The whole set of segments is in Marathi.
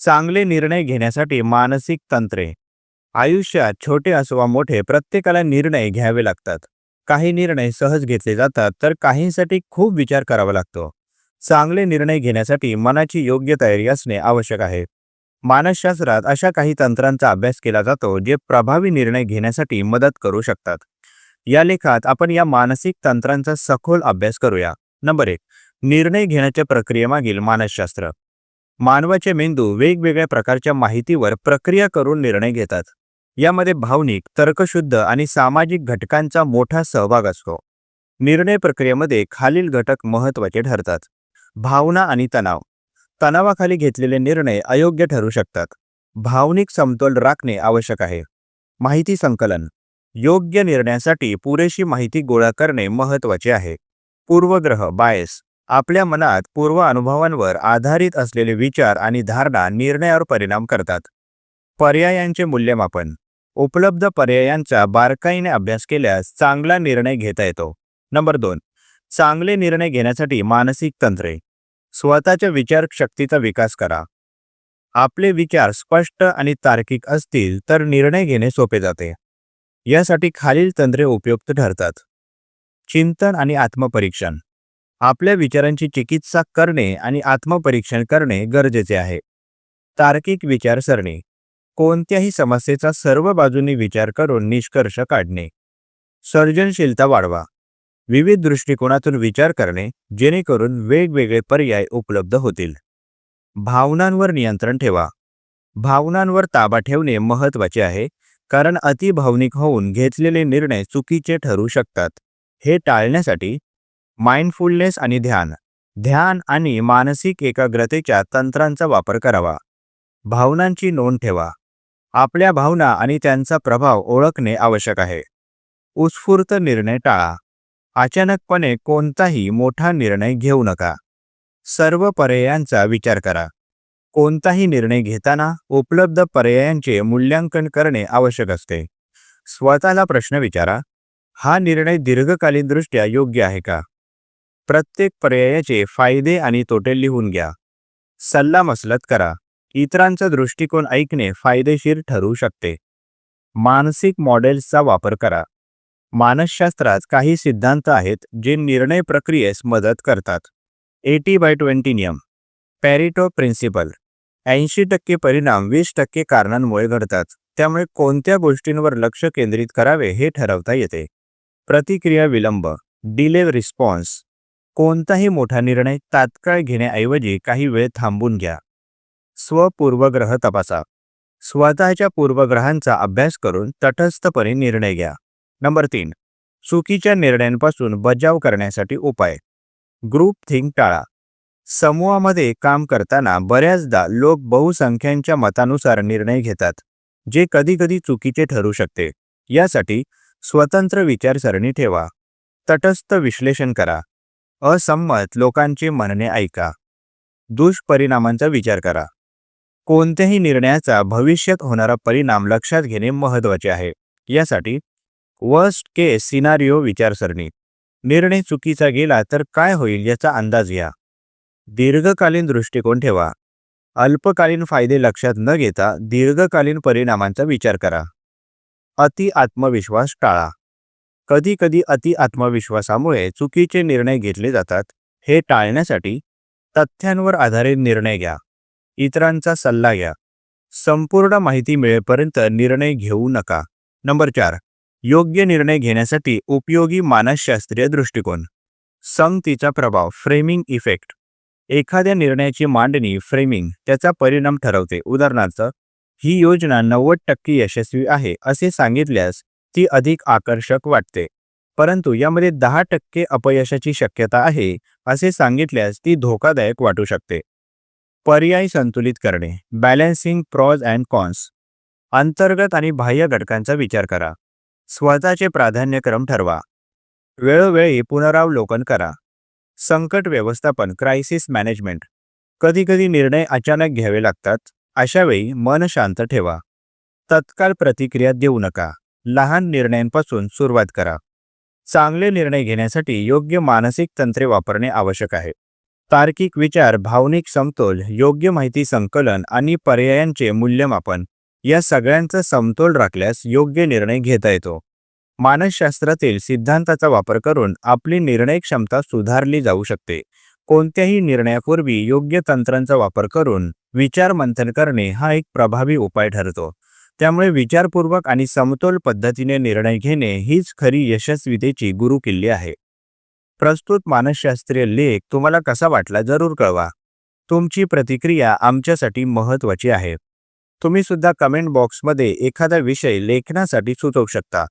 चांगले निर्णय घेण्यासाठी मानसिक तंत्रे. आयुष्यात छोटे असो वा मोठे प्रत्येकाला निर्णय घ्यावे लागतात. काही निर्णय सहज घेतले जातात तर काहींसाठी खूप विचार करावा लागतो. चांगले निर्णय घेण्यासाठी मनाची योग्य तयारी असणे आवश्यक आहे. मानसशास्त्रात अशा काही तंत्रांचा अभ्यास केला जातो जे प्रभावी निर्णय घेण्यासाठी मदत करू शकतात. या लेखात आपण या मानसिक तंत्रांचा सखोल अभ्यास करूया. नंबर एक निर्णय घेण्याच्या प्रक्रियेमागील मानसशास्त्र. मानवाचे मेंदू वेगवेगळ्या प्रकारच्या माहितीवर प्रक्रिया करून निर्णय घेतात. यामध्ये भावनिक तर्कशुद्ध आणि सामाजिक घटकांचा मोठा सहभाग असतो. निर्णय प्रक्रियेमध्ये खालील घटक महत्त्वाचे ठरतात. भावना आणि तणाव. तणावाखाली घेतलेले निर्णय अयोग्य ठरू शकतात. भावनिक समतोल राखणे आवश्यक आहे. माहिती संकलन. योग्य निर्णयासाठी पुरेशी माहिती गोळा करणे महत्त्वाचे आहे. पूर्वग्रह बायस आपल्या मनात पूर्व अनुभवांवर आधारित असलेले विचार आणि धारणा निर्णयावर परिणाम करतात. पर्यायांचे मूल्यमापन. उपलब्ध पर्यायांचा बारकाईने अभ्यास केल्यास चांगला निर्णय घेता येतो. नंबर दोन. चांगले निर्णय घेण्यासाठी मानसिक तंत्रे. स्वतःच्या विचारशक्तीचा विकास करा. आपले विचार स्पष्ट आणि तार्किक असतील तर निर्णय घेणे सोपे जाते. यासाठी खालील तंत्रे उपयुक्त ठरतात. चिंतन आणि आत्मपरीक्षण. आपल्या विचारांची चिकित्सा करणे आणि आत्मपरीक्षण करणे गरजेचे आहे. तार्किक विचारसरणी. कोणत्याही समस्येचा सर्व बाजूंनी विचार करून निष्कर्ष काढणे. सर्जनशीलता वाढवा. विविध दृष्टिकोनातून विचार करणे जेणेकरून वेगवेगळे पर्याय उपलब्ध होतील. भावनांवर नियंत्रण ठेवा. भावनांवर ताबा ठेवणे महत्त्वाचे आहे कारण अतिभावनिक होऊन घेतलेले निर्णय चुकीचे ठरू शकतात. हे टाळण्यासाठी माइंडफुलनेस आणि ध्यान. ध्यान आणि मानसिक एकाग्रतेच्या तंत्रांचा वापर करावा. भावनांची नोंद ठेवा. आपल्या भावना आणि त्यांचा प्रभाव ओळखणे आवश्यक आहे. उत्स्फूर्त निर्णय टाळा. अचानकपणे कोणताही मोठा निर्णय घेऊ नका. सर्व पर्यायांचा विचार करा. कोणताही निर्णय घेताना उपलब्ध पर्यायांचे मूल्यांकन करणे आवश्यक असते. स्वतःला प्रश्न विचारा. हा निर्णय दीर्घकालीनदृष्ट्या योग्य आहे का? प्रत्येक पर्यायाचे फायदे आणि तोटे लिहून घ्या. सल्लामसलत करा. इतरांचा दृष्टिकोन ऐकणे फायदेशीर ठरू शकते. मानसिक मॉडेल्सचा वापर करा. मानसशास्त्रात काही सिद्धांत आहेत जे निर्णय प्रक्रियेस मदत करतात. एटी बाय ट्वेंटी नियम. Pareto principle. ऐंशी टक्के परिणाम वीस टक्के कारणांमुळे घडतात. त्यामुळे कोणत्या गोष्टींवर लक्ष केंद्रित करावे हे ठरवता येते. प्रतिक्रिया विलंब. Delay response. कोणताही मोठा निर्णय तात्काळ घेण्याऐवजी काही वेळ थांबून घ्या. स्वपूर्वग्रह तपासा. स्वतःच्या पूर्वग्रहांचा अभ्यास करून तटस्थपणे निर्णय घ्या. नंबर तीन. चुकीच्या निर्णयांपासून बचाव करण्यासाठी उपाय. ग्रुप थिंक टाळा. समूहामध्ये काम करताना बऱ्याचदा लोक बहुसंख्यांच्या मतानुसार निर्णय घेतात जे कधीकधी चुकीचे ठरू शकते. यासाठी स्वतंत्र विचारसरणी ठेवा. तटस्थ विश्लेषण करा. असंमत लोकांचे म्हणणे ऐका. दुष्परिणामांचा विचार करा. कोणत्याही निर्णयाचा भविष्यात होणारा परिणाम लक्षात घेणे महत्त्वाचे आहे. यासाठी वर्स्ट केस सिनारिओ विचारसरणी. निर्णय चुकीचा गेला तर काय होईल याचा अंदाज घ्या. दीर्घकालीन दृष्टिकोन ठेवा. अल्पकालीन फायदे लक्षात न घेता दीर्घकालीन परिणामांचा विचार करा. अति आत्मविश्वास टाळा. कधी कधी अति आत्मविश्वासामुळे चुकीचे निर्णय घेतले जातात. हे टाळण्यासाठी तथ्यांवर आधारित निर्णय घ्या. इतरांचा सल्ला घ्या. संपूर्ण माहिती मिळेपर्यंत निर्णय घेऊ नका. नंबर चार. योग्य निर्णय घेण्यासाठी उपयोगी मानसशास्त्रीय दृष्टिकोन. संगतीचा प्रभाव फ्रेमिंग इफेक्ट. एखाद्या निर्णयाची मांडणी फ्रेमिंग त्याचा परिणाम ठरवते. उदाहरणार्थ ही योजना नव्वद टक्के यशस्वी आहे असे सांगितल्यास ती अधिक आकर्षक वाटते. परंतु यामध्ये दहा टक्के अपयशाची शक्यता आहे असे सांगितल्यास ती धोकादायक वाटू शकते. पर्याय संतुलित करणे. Balancing pros and cons. अंतर्गत आणि बाह्य घटकांचा विचार करा. स्वतःचे प्राधान्यक्रम ठरवा. वेळोवेळी पुनरावलोकन करा. संकट व्यवस्थापन क्रायसिस मॅनेजमेंट. कधीकधी निर्णय अचानक घ्यावे लागतात अशावेळी मन शांत ठेवा. तत्काळ प्रतिक्रिया देऊ नका. लहान निर्णयांपासून सुरुवात करा. चांगले निर्णय घेण्यासाठी योग्य मानसिक तंत्रे वापरणे आवश्यक आहे. तार्किक विचार भावनिक समतोल योग्य माहिती संकलन आणि पर्यायांचे मूल्यमापन या सगळ्यांचा समतोल राखल्यास योग्य निर्णय घेता येतो. मानसशास्त्रातील सिद्धांताचा वापर करून आपली निर्णय क्षमता सुधारली जाऊ शकते. कोणत्याही निर्णयापूर्वी योग्य तंत्रांचा वापर करून विचार मंथन करणे हा एक प्रभावी उपाय ठरतो. त्यामुळे विचारपूर्वक आणि समतोल पद्धतीने निर्णय घेणे हीच खरी यशस्वीतेची गुरुकिल्ली आहे. प्रस्तुत मानसशास्त्रीय लेख तुम्हाला कसा वाटला जरूर कळवा. तुमची प्रतिक्रिया आमच्यासाठी महत्त्वाची आहे. तुम्ही सुद्धा कमेंट बॉक्समध्ये एखादा विषय लेखनासाठी सुचवू शकता.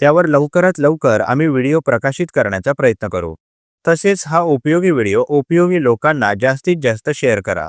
त्यावर लवकरात लवकर आम्ही व्हिडिओ प्रकाशित करण्याचा प्रयत्न करू. तसेच हा उपयोगी व्हिडिओ उपयोगी लोकांना जास्तीत जास्त शेअर करा.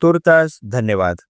तुर्तास धन्यवाद।